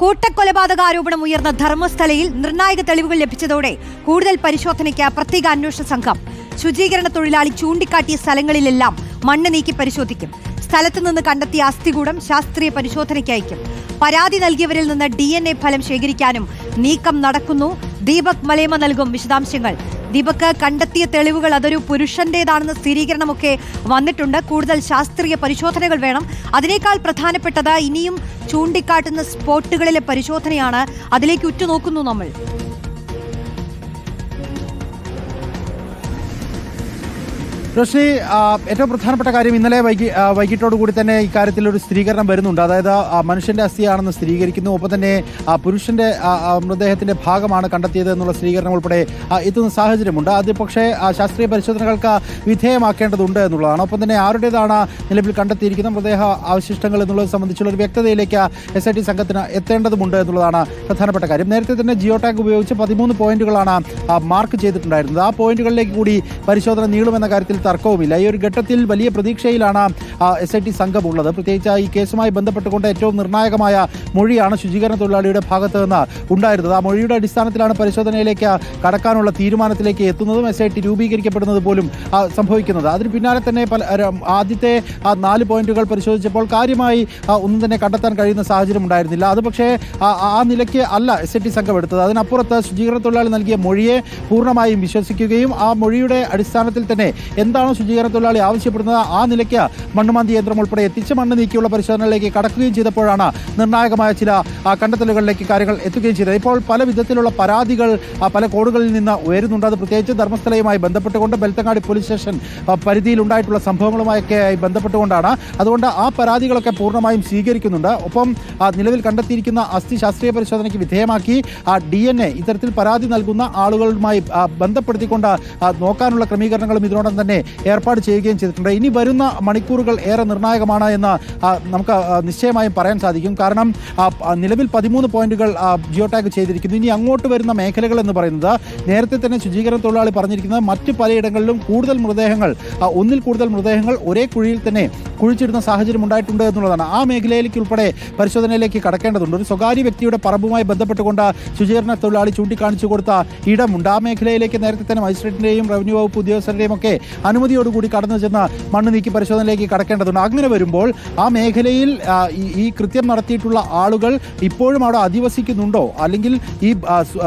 കൂട്ടക്കൊലപാതക ആരോപണം ഉയർന്ന ധർമ്മസ്ഥലയിൽ നിർണായക തെളിവുകൾ ലഭിച്ചതോടെ കൂടുതൽ പരിശോധനയ്ക്ക് പ്രത്യേക അന്വേഷണ സംഘം ശുചീകരണ തൊഴിലാളി ചൂണ്ടിക്കാട്ടിയ സ്ഥലങ്ങളിലെല്ലാം മണ്ണ് നീക്കി പരിശോധിക്കും. സ്ഥലത്ത് നിന്ന് കണ്ടെത്തിയ അസ്ഥികൂടം ശാസ്ത്രീയ പരിശോധനയ്ക്ക് അയക്കും. പരാതി നൽകിയവരിൽ നിന്ന് ഡി ഫലം ശേഖരിക്കാനും നീക്കം നടക്കുന്നു. ദീപക് മലേമ നൽകും വിശദാംശങ്ങൾ. ദീപക് കണ്ടെത്തിയ തെളിവുകൾ അതൊരു പുരുഷന്റേതാണെന്ന സ്ഥിരീകരണമൊക്കെ വന്നിട്ടുണ്ട്. കൂടുതൽ ശാസ്ത്രീയ പരിശോധനകൾ വേണം. അതിനേക്കാൾ പ്രധാനപ്പെട്ടത് ഇനിയും ചൂണ്ടിക്കാട്ടുന്ന സ്പോട്ടുകളിലെ പരിശോധനയാണ്. അതിലേക്ക് ഉറ്റുനോക്കുന്നു നമ്മൾ. റോഷ്നി ഏറ്റവും പ്രധാനപ്പെട്ട കാര്യം ഇന്നലെ വൈകി വൈകിട്ടോടുകൂടി കൂടി തന്നെ ഇക്കാര്യത്തിൽ ഒരു സ്ഥിരീകരണം വരുന്നുണ്ട്. അതായത് മനുഷ്യന്റെ അസ്ഥിയാണെന്ന് സ്ഥിരീകരിക്കുന്നു. ഒപ്പം തന്നെ പുരുഷന്റെ മൃതദേഹത്തിന്റെ ഭാഗമാണ് കണ്ടെത്തിയത് എന്നുള്ള സ്ഥിരീകരണം ഉൾപ്പെടെ എത്തുന്ന സാഹചര്യമുണ്ട്. അത് പക്ഷേ ശാസ്ത്രീയ പരിശോധനകൾക്ക് വിധേയമാക്കേണ്ടതുണ്ട് എന്നുള്ളതാണ്. ഒപ്പം തന്നെ ആരുടേതാണ് നിലവിൽ കണ്ടെത്തിയിരിക്കുന്ന മൃതദേഹ അവശിഷ്ടങ്ങൾ എന്നുള്ളത് സംബന്ധിച്ചുള്ള ഒരു വ്യക്തതയിലേക്ക് എസ് ഐ ടി സംഘത്തിന് എത്തേണ്ടതുണ്ട് എന്നുള്ളതാണ് പ്രധാനപ്പെട്ട കാര്യം. നേരത്തെ തന്നെ ജിയോ ടാഗ് ഉപയോഗിച്ച് പതിമൂന്ന് പോയിന്റുകളാണ് മാർക്ക് ചെയ്തിട്ടുണ്ടായിരുന്നത്. ആ പോയിന്റുകളിലേക്ക് കൂടി പരിശോധന നീളുമെന്ന കാര്യത്തിൽ തർക്കവുമില്ല. ഈ ഒരു ഘട്ടത്തിൽ വലിയ പ്രതീക്ഷയിലാണ് എസ് ഐ ടി സംഘം ഉള്ളത്. പ്രത്യേകിച്ച് ഈ കേസുമായി ബന്ധപ്പെട്ടുകൊണ്ട് ഏറ്റവും നിർണായകമായ മൊഴിയാണ് ശുചീകരണ തൊഴിലാളിയുടെ ഭാഗത്ത് നിന്ന് ഉണ്ടായിരുന്നത്. ആ മൊഴിയുടെ അടിസ്ഥാനത്തിലാണ് പരിശോധനയിലേക്ക് കടക്കാനുള്ള തീരുമാനത്തിലേക്ക് എത്തുന്നതും എസ് ഐ ടി രൂപീകരിക്കപ്പെടുന്നത് പോലും സംഭവിക്കുന്നത്. അതിന് പിന്നാലെ തന്നെ ആദ്യത്തെ നാല് പോയിന്റുകൾ പരിശോധിച്ചപ്പോൾ കാര്യമായി ഒന്നും തന്നെ കണ്ടെത്താൻ കഴിയുന്ന സാഹചര്യം ഉണ്ടായിരുന്നില്ല. അത് പക്ഷേ ആ- ആ നിലയ്ക്ക് അല്ല എസ് ഐ ടി സംഘം എടുത്തത്. അതിനപ്പുറത്ത് ശുചീകരണ തൊഴിലാളി നൽകിയ മൊഴിയെ പൂർണമായും വിശ്വസിക്കുകയും ആ മൊഴിയുടെ അടിസ്ഥാനത്തിൽ തന്നെ എന്താണോ ശുചീകരണ തൊഴിലാളി ആവശ്യപ്പെടുന്നത് ആ നിലയ്ക്ക് മണ്ണുമാന്തി യന്ത്രം ഉൾപ്പെടെ എത്തിച്ച് മണ്ണ് നീക്കിയുള്ള പരിശോധനകളിലേക്ക് കടക്കുകയും ചെയ്തപ്പോഴാണ് നിർണായകമായ ചില കണ്ടെത്തലുകളിലേക്ക് കാര്യങ്ങൾ എത്തുകയും ചെയ്തത്. ഇപ്പോൾ പല വിധത്തിലുള്ള പരാതികൾ പല കോടുകളിൽ നിന്ന് ഉയരുന്നുണ്ട്. അത് പ്രത്യേകിച്ച് ധർമ്മസ്ഥലയുമായി ബന്ധപ്പെട്ടുകൊണ്ട് ബെൽത്തങ്ങാടി പോലീസ് സ്റ്റേഷൻ പരിധിയിൽ ഉണ്ടായിട്ടുള്ള സംഭവങ്ങളുമായൊക്കെ ബന്ധപ്പെട്ടുകൊണ്ടാണ്. അതുകൊണ്ട് ആ പരാതികളൊക്കെ പൂർണമായും സ്വീകരിക്കുന്നുണ്ട്. ഒപ്പം നിലവിൽ കണ്ടെത്തിയിരിക്കുന്ന അസ്ഥി ശാസ്ത്രീയ പരിശോധനയ്ക്ക് വിധേയമാക്കി ആ ഡി എൻ എ ഇത്തരത്തിൽ പരാതി നൽകുന്ന ആളുകളുമായി ബന്ധപ്പെടുത്തിക്കൊണ്ട് നോക്കാനുള്ള ക്രമീകരണങ്ങളും ഇതിനോടൊപ്പം തന്നെ ഏർപ്പാട് ചെയ്യുകയും ചെയ്തിട്ടുണ്ട്. ഇനി വരുന്ന മണിക്കൂറുകൾ ഏറെ നിർണായകമാണ് എന്ന് നമുക്ക് നിശ്ചയമായും പറയാൻ സാധിക്കും. കാരണം നിലവിൽ പതിമൂന്ന് പോയിന്റുകൾ ജിയോ ടാഗ് ചെയ്തിരിക്കുന്നു. ഇനി അങ്ങോട്ട് വരുന്ന മേഖലകൾ എന്ന് പറയുന്നത് നേരത്തെ തന്നെ ശുചീകരണ തൊഴിലാളി പറഞ്ഞിരിക്കുന്നത് മറ്റ് പലയിടങ്ങളിലും കൂടുതൽ മൃതദേഹങ്ങൾ ഒന്നിൽ കൂടുതൽ മൃതദേഹങ്ങൾ ഒരേ കുഴിയിൽ തന്നെ കുഴിച്ചിടുന്ന സാഹചര്യം ഉണ്ടായിട്ടുണ്ട് എന്നുള്ളതാണ്. ആ മേഖലയിലേക്ക് ഉൾപ്പെടെ പരിശോധനയിലേക്ക് കടക്കേണ്ടതുണ്ട്. ഒരു സ്വകാര്യ വ്യക്തിയുടെ പറമ്പുമായി ബന്ധപ്പെട്ടുകൊണ്ട് ശുചീകരണ തൊഴിലാളി ചൂണ്ടിക്കാണിച്ചു കൊടുത്ത ഇടമുണ്ട്. ആ മേഖലയിലേക്ക് നേരത്തെ തന്നെ മജിസ്ട്രേറ്റിന്റെയും റവന്യൂ വകുപ്പ് ഉദ്യോഗസ്ഥരുടെയും ഒക്കെ അനുമതിയോടുകൂടി കടന്നു ചെന്ന് മണ്ണ് നീക്കി പരിശോധനയിലേക്ക് കടക്കേണ്ടതുണ്ട്. അങ്ങനെ വരുമ്പോൾ ആ മേഖലയിൽ ഈ- കൃത്യം നടത്തിയിട്ടുള്ള ആളുകൾ ഇപ്പോഴും അവിടെ അധിവസിക്കുന്നുണ്ടോ? അല്ലെങ്കിൽ ഈ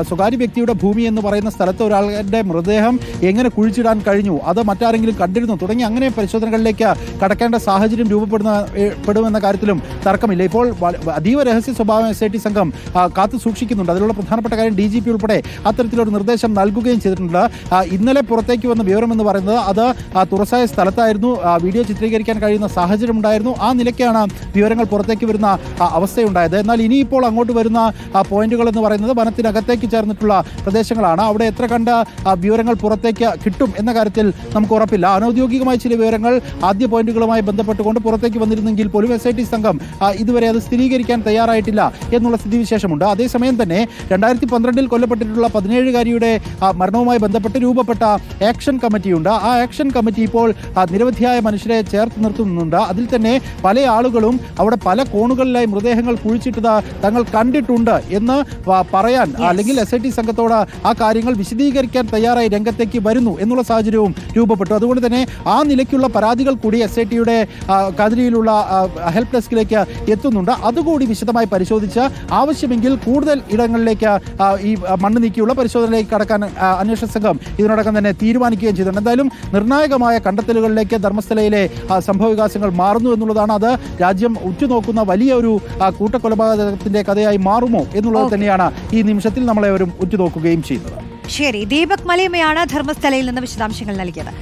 സ്വകാര്യ വ്യക്തിയുടെ ഭൂമി എന്ന് പറയുന്ന സ്ഥലത്ത് ഒരാളുടെ മൃതദേഹം എങ്ങനെ കുഴിച്ചിടാൻ കഴിഞ്ഞു? അത് മറ്റാരെങ്കിലും കണ്ടിരുന്നു? തുടങ്ങി അങ്ങനെ പരിശോധനകളിലേക്ക് കടക്കേണ്ട സാഹചര്യം രൂപപ്പെടുന്ന കാര്യത്തിലും തർക്കമില്ല. ഇപ്പോൾ അതീവ രഹസ്യ സ്വഭാവം എസ് ഐ ടി സംഘം കാത്തു സൂക്ഷിക്കുന്നുണ്ട്. അതിലുള്ള പ്രധാനപ്പെട്ട കാര്യം ഡി ജി പി ഉൾപ്പെടെ അത്തരത്തിലൊരു നിർദ്ദേശം നൽകുകയും ചെയ്തിട്ടുണ്ട്. ഇന്നലെ പുറത്തേക്ക് വന്ന വിവരം എന്ന് പറയുന്നത് അത് തുറസായ സ്ഥലത്തായിരുന്നു വീഡിയോ ചിത്രീകരിക്കാൻ കഴിയുന്ന സാഹചര്യം ഉണ്ടായിരുന്നു ആ നിലയ്ക്കാണ് വിവരങ്ങൾ പുറത്തേക്ക് വരുന്ന അവസ്ഥയുണ്ടായത്. എന്നാൽ ഇനിയിപ്പോൾ അങ്ങോട്ട് വരുന്ന പോയിന്റുകൾ എന്ന് പറയുന്നത് വനത്തിനകത്തേക്ക് ചേർന്നിട്ടുള്ള പ്രദേശങ്ങളാണ്. അവിടെ എത്ര കണ്ട വിവരങ്ങൾ പുറത്തേക്ക് കിട്ടും എന്ന കാര്യത്തിൽ നമുക്ക് ഉറപ്പില്ല. അനൌദ്യോഗികമായി ചില വിവരങ്ങൾ ആദ്യ പോയിന്റുകളുമായി ബന്ധപ്പെട്ടുകൊണ്ട് പുറത്തേക്ക് വന്നിരുന്നെങ്കിൽ പോലും എസ് ഐ ടി സംഘം ഇതുവരെ അത് സ്ഥിരീകരിക്കാൻ തയ്യാറായിട്ടില്ല എന്നുള്ള സ്ഥിതിവിശേഷമുണ്ട്. അതേസമയം തന്നെ രണ്ടായിരത്തി പന്ത്രണ്ടിൽ കൊല്ലപ്പെട്ടിട്ടുള്ള പതിനേഴുകാരിയുടെ മരണവുമായി ബന്ധപ്പെട്ട് രൂപപ്പെട്ട ആക്ഷൻ കമ്മിറ്റിയുണ്ട്. ആ ആക്ഷൻ കമ്മിറ്റി ഇപ്പോൾ നിരവധിയായ മനുഷ്യരെ ചേർത്ത് നിർത്തുന്നുണ്ട്. അതിൽ തന്നെ പല ആളുകളും അവിടെ പല കോണുകളിലായി മൃതദേഹങ്ങൾ കുഴിച്ചിട്ടത് തങ്ങൾ കണ്ടിട്ടുണ്ട് എന്ന് പറയാൻ അല്ലെങ്കിൽ എസ് ഐ ടി സംഘത്തോട് ആ കാര്യങ്ങൾ വിശദീകരിക്കാൻ തയ്യാറായി രംഗത്തേക്ക് വരുന്നു എന്നുള്ള സാഹചര്യവും രൂപപ്പെട്ടു. അതുകൊണ്ട് തന്നെ ആ നിലയ്ക്കുള്ള പരാതികൾ കൂടി എസ് ഐ ടിയുടെ കതിരിയിലുള്ള ഹെൽപ്പ് ഡെസ്കിലേക്ക് എത്തുന്നുണ്ട്. അതുകൂടി വിശദമായി പരിശോധിച്ച് ആവശ്യമെങ്കിൽ കൂടുതൽ ഇടങ്ങളിലേക്ക് ഈ മണ്ണ് നീക്കിയുള്ള പരിശോധനയിലേക്ക് കടക്കാൻ അന്വേഷണ സംഘം ഇതിനോടകം തന്നെ തീരുമാനിക്കുകയും ചെയ്തിട്ടുണ്ട്. എന്തായാലും നിർണായകമായ കണ്ടെത്തലുകളിലേക്ക് ധർമ്മസ്ഥലയിലെ സംഭവ സംഭവവികാസങ്ങൾ മാറുന്നു എന്നുള്ളതാണ് അത്. രാജ്യം ഉറ്റുനോക്കുന്ന വലിയ ഒരു കൂട്ടക്കൊലപാതകത്തിന്റെ കഥയായി മാറുമോ എന്നുള്ളത് തന്നെയാണ് ഈ നിമിഷത്തിൽ നമ്മളെ ഒരു ഉറ്റുനോക്കുകയും ചെയ്യുന്നത്. ശരി ദീപക് മലയമ്മയാണ് ധർമ്മസ്ഥലയിൽ നിന്ന് വിശദാംശങ്ങൾ നൽകിയത്.